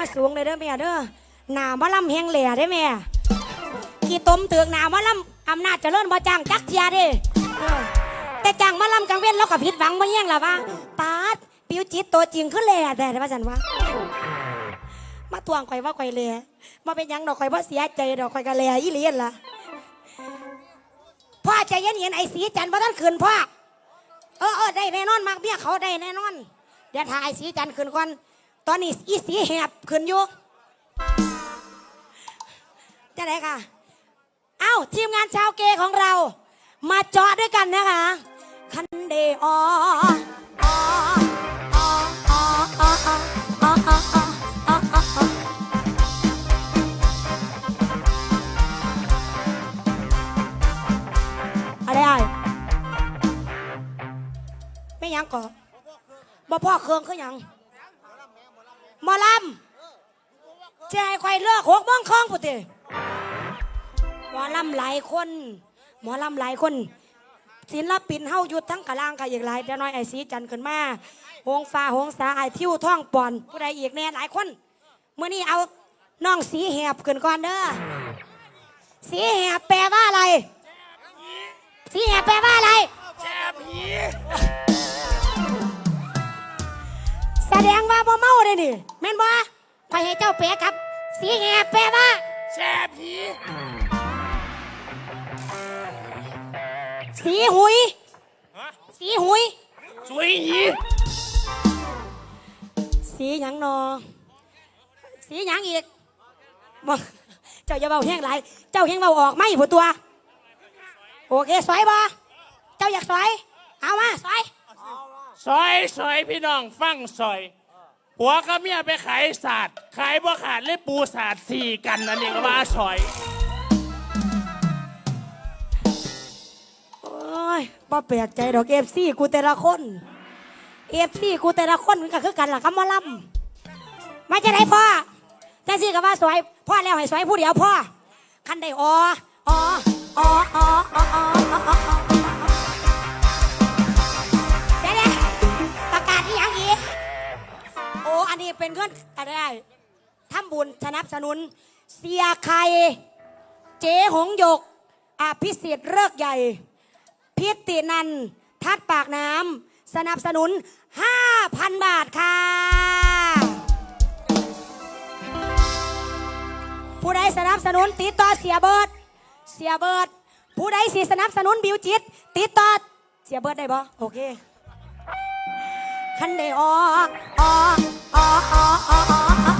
าสูงเลยเด้อแม่เด้อหนามาลำแหงแหล่ได้แม่กี่ต้มเตืองหนามาลำอำนาจเจริญบ่จังจักเทียเด้แต่จังมาลำกังเว้นเรากับผิดหวังบ่แย่งล่ะว่าปาดปิวจิตตัวจริงขึ้นแหล่แต่ได้ป่าจันวะมาทวงข่อยว่าข่อยแหล่มาเป็นยังดอกข่อยว่าเสียใจดอกข่อยก็แหล่อีเลียนล่ะพ่อใจเย็นเย็นไอ้สีจันทร์บ่ท่านคืนพ่อเออเออได้แน่นอนมากเบี้ยเขาได้แน่นอนเดี๋ยวถ่ายสีจันคืนก่อน อนนี้อีสีแหบขึ้นอยู่จะได้ค่ะ เอ้า ทีมงานชาวเกย์ของเรา มาจอดด้วยกันนะคะ คันเดออะไรไม่ยังก่อบ่พ่อเครื่องคือยัง หมอลำจะให้ใครเลือกหกบ้องคลองปุ๊ดหมอลำหลายคน หมอลำหลายคน ศิลปินเฮาหยุดทั้งกะลางกะอีกหลายจะน้อยไอซีจันขึ้นมาหงฟ้าหงสาไอทิวท่องปอน ผู้ใดอีกแน่หลายคนเมื่อนี้เอาน้องสีแหบขึ้นก่อนเด้อสีแหบแปลว่าอะไร สีแหบแปลว่าอะไรแฉผี งว่าบ่เมาเลยนี่แม่นบ่ไปให้เจ้าเป๊ครับ สีแหบแปลว่าแช่ผีสีหุย ฮะสีหุย สวยหี สีหยังนอ สีหยังอีกบ่เจ้าอย่าเบาแห้งหลายเจ้าแห้งเบาออกไม่ผู้ตัว โอเคสวยบ่เจ้าอยากสวยเอามาสวย ซอยซอยพี่น้องฟังซอยผัวกับเมียไปขายศาสตร์ขายบ่ขาดเลยปูศาสตร์สี่กันอันนี้ก็ว่าซอยโอ้ยบ่แปลกใจดอกเอฟซีกูแต่ละคนเอฟซีกูแต่ละคนมันก็คือกันล่ะครับหล่ำไมาจะได้พ่อแต่สิก็ว่าสวยพ่อแล้วให้สวยผู้เดียวพ่อคันได้อ๋ออ๋ออ๋ออ๋ออ๋ออ๋อ อ,อันนี้เป็นเงื่อนอะไรได้ทำบุญสนับสนุน เสียไข่เจ๊หงหยกอภิสิทธิ์เลิกใหญ่ พิตินันทัดปากน้ำสนับสนุน 5,000 บาทค่ะ ผู้ใดสนับสนุนติดต่อเสียเบิร์ดเสียเบิร์ดผู้ใดสิสนับสนุนบิวจิตติดต่อเสียเบิร์ดได้บ่โอเค คันได้ออกออกออออออ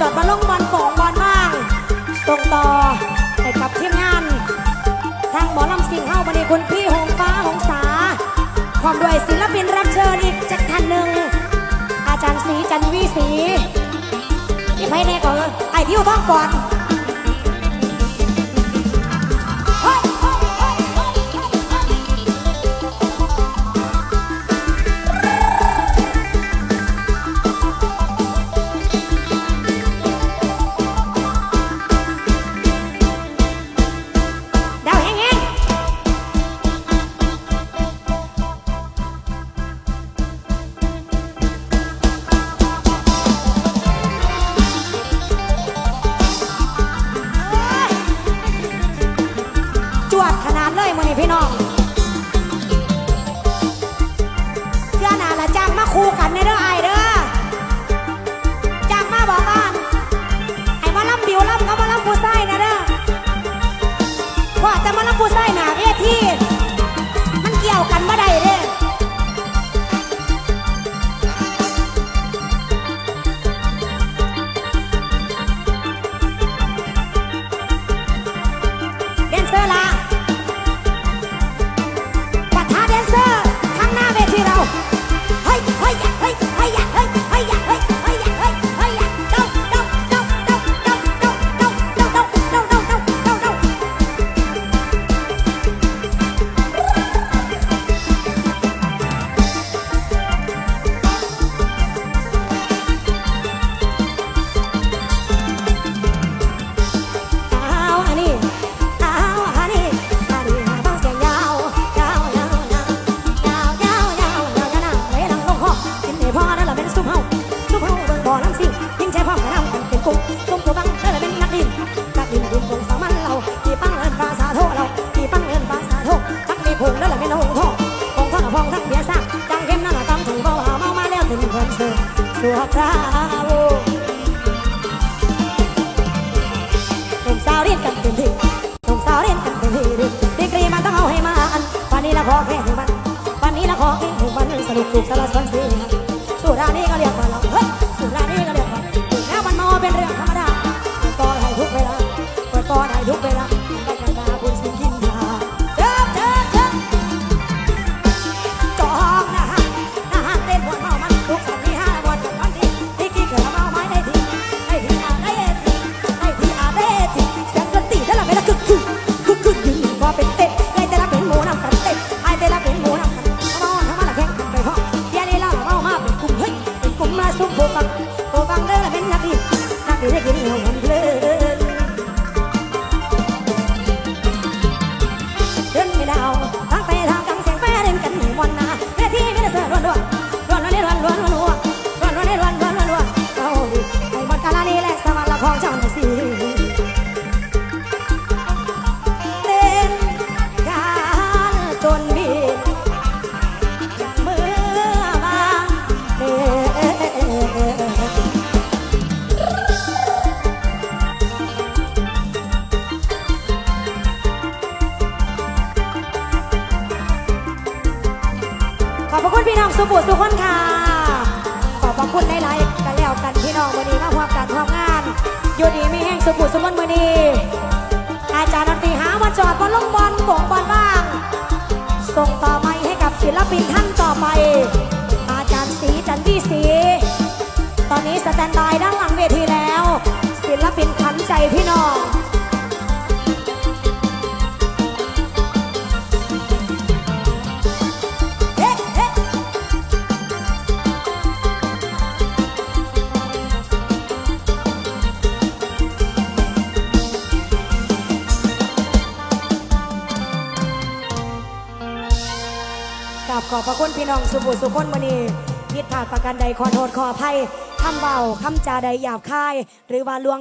จอดบอลลงบอลโป่งบอลบ้างตรงต่อให้กับทีมงาน ทางหมอลำสิงเฮ้าบันนี้คุณพี่หงฟ้าหงสาพร้อมด้วยศิลปินรับเชิญอีกจากท่านหนึ่ง อาจารย์ศรีจันวีศรีที่ไปแน่ก่อนไอ้ที่อยู่ท้องก่อน ใจพี่น้องบขอบพระคุณพี่น้องสุบุสุคนมณีพิษผ่าดประกันใดขอโทษขออภัยคำเบาคำจาใดหยาบคาย หรือว่าลวง